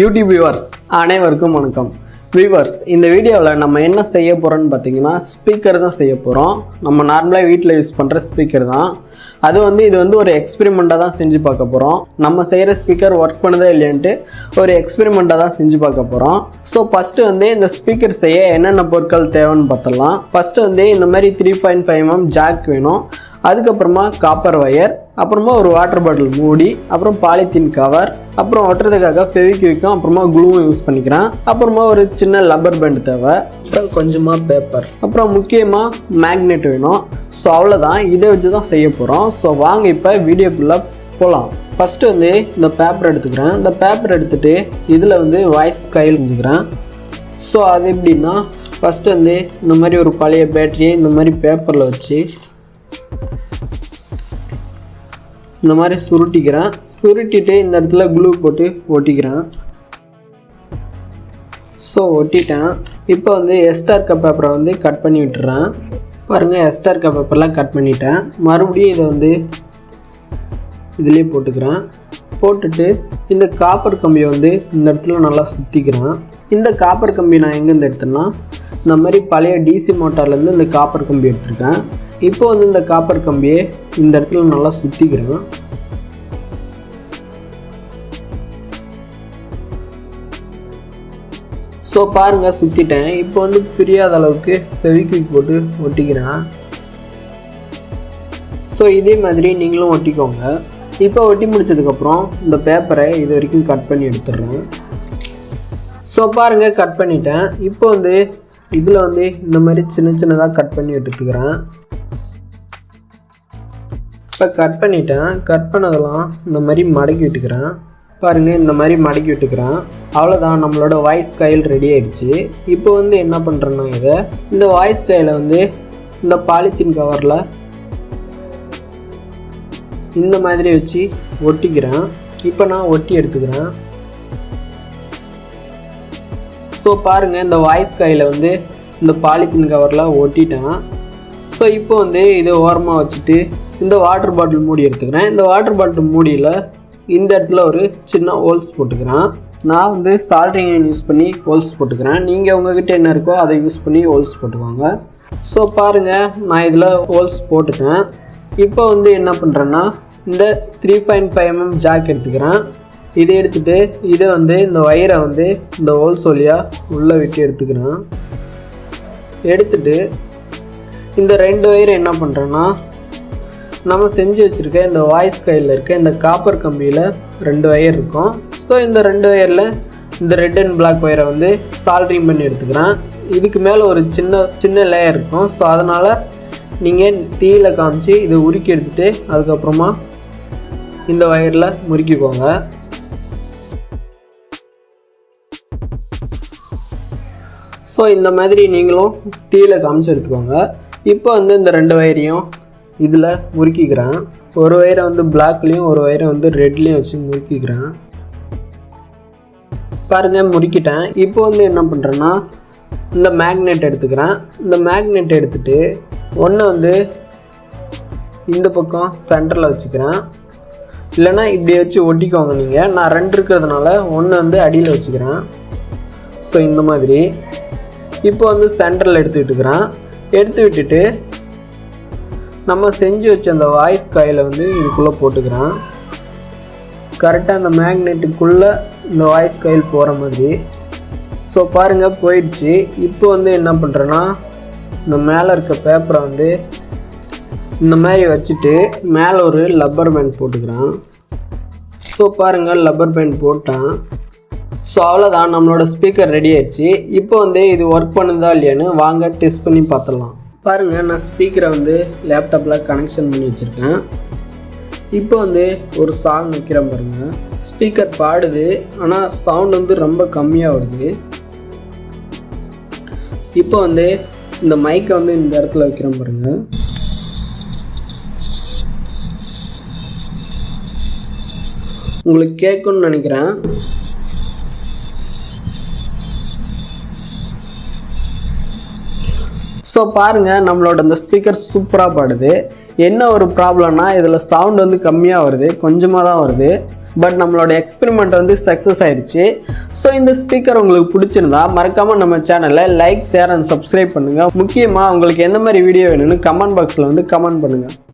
YouTube viewers அனைவருக்கும் வணக்கம். Viewers இந்த வீடியோவில் நம்ம என்ன செய்ய போகிறோம்னு பார்த்தீங்கன்னா ஸ்பீக்கர் தான் செய்ய போகிறோம் நம்ம நார்மலாக வீட்டில் யூஸ் பண்ணுற ஸ்பீக்கர் தான். அது வந்து இது வந்து ஒரு எக்ஸ்பெரிமெண்ட்டாக தான் செஞ்சு பார்க்க போகிறோம் நம்ம செய்கிற ஸ்பீக்கர் ஒர்க் பண்ணுதா இல்லையான்ட்டு ஒரு எக்ஸ்பெரிமெண்ட்டாக தான் செஞ்சு பார்க்க போகிறோம் ஸோ ஃபஸ்ட்டு வந்து இந்த ஸ்பீக்கர் செய்ய என்னென்ன பொருட்கள் தேவைன்னு பார்த்தலாம் ஃபஸ்ட்டு வந்து இந்த மாதிரி three point five M jack வேணும். அதுக்கப்புறமா காப்பர் ஒயர் அப்புறமா ஒரு வாட்டர் பாட்டில் மூடி அப்புறம் பாலித்தீன் கவர் அப்புறம் ஒட்டுறதுக்காக ஃபெவிக்விக்கும் அப்புறமா க்ளூவும் யூஸ் பண்ணிக்கிறேன். அப்புறமா ஒரு சின்ன லப்பர் பேண்ட் தேவை. அப்புறம் கொஞ்சமாக பேப்பர் அப்புறம் முக்கியமாக மேக்னெட் வேணும். ஸோ அவ்வளோதான் இதை வச்சு தான் செய்ய போகிறோம் ஸோ வாங்க இப்போ வீடியோக்குள்ளே போகலாம் ஃபஸ்ட்டு வந்து இந்த பேப்பர் எடுத்துக்கிறேன். இந்த பேப்பர் எடுத்துகிட்டு இதில் வந்து வாய்ஸ் கையில் செஞ்சுக்கிறேன் ஸோ அது எப்படின்னா ஃபஸ்ட்டு வந்து இந்த மாதிரி ஒரு பழைய பேட்டரியை இந்த மாதிரி பேப்பரில் வச்சு இந்த மாதிரி சுருட்டிக்கிறேன். சுருட்டிட்டு இந்த இடத்துல க்ளூ போட்டு ஒட்டிக்கிறேன். ஸோ ஒட்டிட்டேன். இப்போ வந்து எஸ்டார்க்க பேப்பரை வந்து கட் பண்ணி விட்டுறேன். பாருங்கள் எஸ்டார்க்க பேப்பர்லாம் கட் பண்ணிட்டேன். மறுபடியும் இதை வந்து இதுலேயே போட்டுக்கிறேன். போட்டுட்டு இந்த காப்பர் கம்பியை வந்து இந்த இடத்துல நல்லா சுற்றிக்கிறேன் இந்த காப்பர் கம்பி நான் எங்கேருந்து எடுத்தேன்னா இந்த மாதிரி பழைய டிசி மோட்டார்லேருந்து இந்த காப்பர் கம்பி எடுத்திருக்கேன். இப்போ வந்து இந்த காப்பர் கம்பியை இந்த இடத்துல நல்லா சுற்றிக்கிறேன் ஸோ பாருங்கள் சுற்றிட்டேன் இப்போ வந்து பிரியாத அளவுக்கு ஃபெவிக்விக் போட்டு ஒட்டிக்கிறேன். ஸோ இதே மாதிரி நீங்களும் ஒட்டிக்கோங்க. இப்போ ஒட்டி முடிச்சதுக்கப்புறம் இந்த பேப்பரை இது வரைக்கும் கட் பண்ணி எடுத்துடுறேன். ஸோ பாருங்கள் கட் பண்ணிட்டேன். இப்போ வந்து இதில் வந்து இந்த மாதிரி சின்ன சின்னதாக கட் பண்ணி எடுத்துக்கிறேன். இப்போ கட் பண்ணிட்டேன். கட் பண்ணதெல்லாம் இந்த மாதிரி மடக்கி விட்டுக்கிறேன். பாருங்கள் இந்த மாதிரி மடக்கி விட்டுக்கிறேன். அவ்வளோதான் நம்மளோட வாய்ஸ் கையில் ரெடி ஆயிடுச்சு. இப்போ வந்து என்ன பண்ணுறேன்னா இதை இந்த வாய்ஸ் கையில் வந்து இந்த பாலித்தீன் கவரில் இந்த மாதிரி வச்சு ஒட்டிக்கிறேன். இப்போ நான் ஒட்டி எடுத்துக்கிறேன். ஸோ பாருங்கள் இந்த வாய்ஸ் கையில் வந்து இந்த பாலித்தீன் கவரில் ஒட்டிட்டேன். ஸோ இப்போ வந்து இதை ஓரமாக வச்சுட்டு இந்த வாட்டர் பாட்டில் மூடி எடுத்துக்கிறேன். இந்த வாட்டர் பாட்டில் மூடியில் இந்த இடத்துல ஒரு சின்ன ஹோல்ஸ் போட்டுக்கிறேன். நான் வந்து சால்ட்ரிங் யூஸ் பண்ணி ஹோல்ஸ் போட்டுக்கிறேன். நீங்கள் உங்ககிட்ட என்ன இருக்கோ அதை யூஸ் பண்ணி ஹோல்ஸ் போட்டுக்கோங்க. ஸோ பாருங்கள் நான் இதில் ஹோல்ஸ் போட்டுட்டேன். இப்போ வந்து என்ன பண்ணுறேன்னா இந்த three point five MM jack எடுத்துக்கிறேன். இதை எடுத்துகிட்டு இதை வந்து இந்த ஒயரை வந்து இந்த ஹோல்ஸ் வழியாக உள்ளே விட்டு எடுத்துக்கிறேன். எடுத்துட்டு இந்த ரெண்டு ஒயரை என்ன பண்ணுறேன்னா நம்ம செஞ்சு வச்சுருக்க இந்த வாய்ஸ் கையில் இருக்க இந்த காப்பர் கம்பியில் ரெண்டு ஒயர் இருக்கும். ஸோ இந்த ரெண்டு ஒயரில் இந்த ரெட் அண்ட் பிளாக் ஒயரை வந்து சால்ட்ரிங் பண்ணி எடுத்துக்கிறேன். இதுக்கு மேலே ஒரு சின்ன சின்ன லேயர் இருக்கும். ஸோ அதனால் நீங்கள் தீயில் காமிச்சு இதை உருக்கி எடுத்துகிட்டு அதுக்கப்புறமா இந்த ஒயரில் முறுக்கிக்கோங்க. ஸோ இந்த மாதிரி நீங்களும் டீயில் காமிச்சு எடுத்துக்கோங்க. இப்போ வந்து இந்த ரெண்டு வயரையும் இதில் முறுக்கிக்கிறேன். ஒரு ஒயரை வந்து பிளாக்லேயும் ஒரு ஒயரை வந்து ரெட்லேயும் வச்சு முறுக்கிக்கிறேன். பாருங்க முறுக்கிட்டேன். இப்போ வந்து என்ன பண்ணுறேன்னா இந்த மேக்னெட் எடுத்துக்கிறேன். இந்த மேக்னெட் எடுத்துகிட்டு ஒன்று வந்து இந்த பக்கம் சென்டரில் வச்சுக்கிறேன். இல்லைன்னா இப்படி வச்சு ஒட்டிக்கோங்க நீங்கள் நான் ரெண்டு இருக்கிறதுனால ஒன்று வந்து அடியில் வச்சுக்கிறேன். ஸோ இந்த மாதிரி. இப்போ வந்து சென்டரில் எடுத்துக்கிட்டுக்கிறேன். எடுத்து விட்டுட்டு நம்ம செஞ்சு வச்ச அந்த வாய்ஸ் காயில் வந்து இதுக்குள்ளே போட்டுக்கிறேன். கரெக்டாக அந்த மேக்னெட்டுக்குள்ளே இந்த வாய்ஸ் காயில் போகிற மாதிரி. ஸோ பாருங்கள் போயிடுச்சு. இப்போ வந்து என்ன பண்ணுறேன்னா இந்த மேலே இருக்க பேப்பரை வந்து இந்த மாதிரி வச்சுட்டு மேலே ஒரு லப்பர் பேண்ட் போட்டுக்கிறேன். ஸோ பாருங்கள் லப்பர் பேண்ட் போட்டேன். ஸோ அவ்வளோதான் நம்மளோட ஸ்பீக்கர் ரெடி ஆயிடுச்சு. இப்போ வந்து இது ஒர்க் பண்ணுதா இல்லையான்னு வாங்க டெஸ்ட் பண்ணி பார்த்துடலாம். பாருங்கள் நான் ஸ்பீக்கரை வந்து லேப்டாப்பில் கனெக்ஷன் பண்ணி வச்சுருக்கேன். இப்போ வந்து ஒரு சாங் வைக்கிறேன் பாருங்கள் ஸ்பீக்கர் பாடுது ஆனால் சவுண்ட் வந்து ரொம்ப கம்மியாக வருது. இப்போ வந்து இந்த மைக்கை வந்து இந்த இடத்துல வைக்கிறேன் பாருங்கள் உங்களுக்கு கேட்கணும்னு நினைக்கிறேன். ஸோ பாருங்கள் நம்மளோட இந்த ஸ்பீக்கர் சூப்பராக பாடுது. என்ன ஒரு ப்ராப்ளம்னா இதில் சவுண்ட் வந்து கம்மியாக வருது கொஞ்சமாக தான் வருது. பட் நம்மளோட எக்ஸ்பெரிமெண்ட் வந்து சக்ஸஸ் ஆயிடுச்சு. ஸோ இந்த ஸ்பீக்கர் உங்களுக்கு பிடிச்சிருந்தா மறக்காமல் நம்ம சேனலை லைக் ஷேர் அண்ட் சப்ஸ்கிரைப் பண்ணுங்கள் முக்கியமாக உங்களுக்கு எந்த மாதிரி வீடியோ வேணும்னு கமெண்ட் பாக்ஸில் வந்து கமெண்ட் பண்ணுங்கள்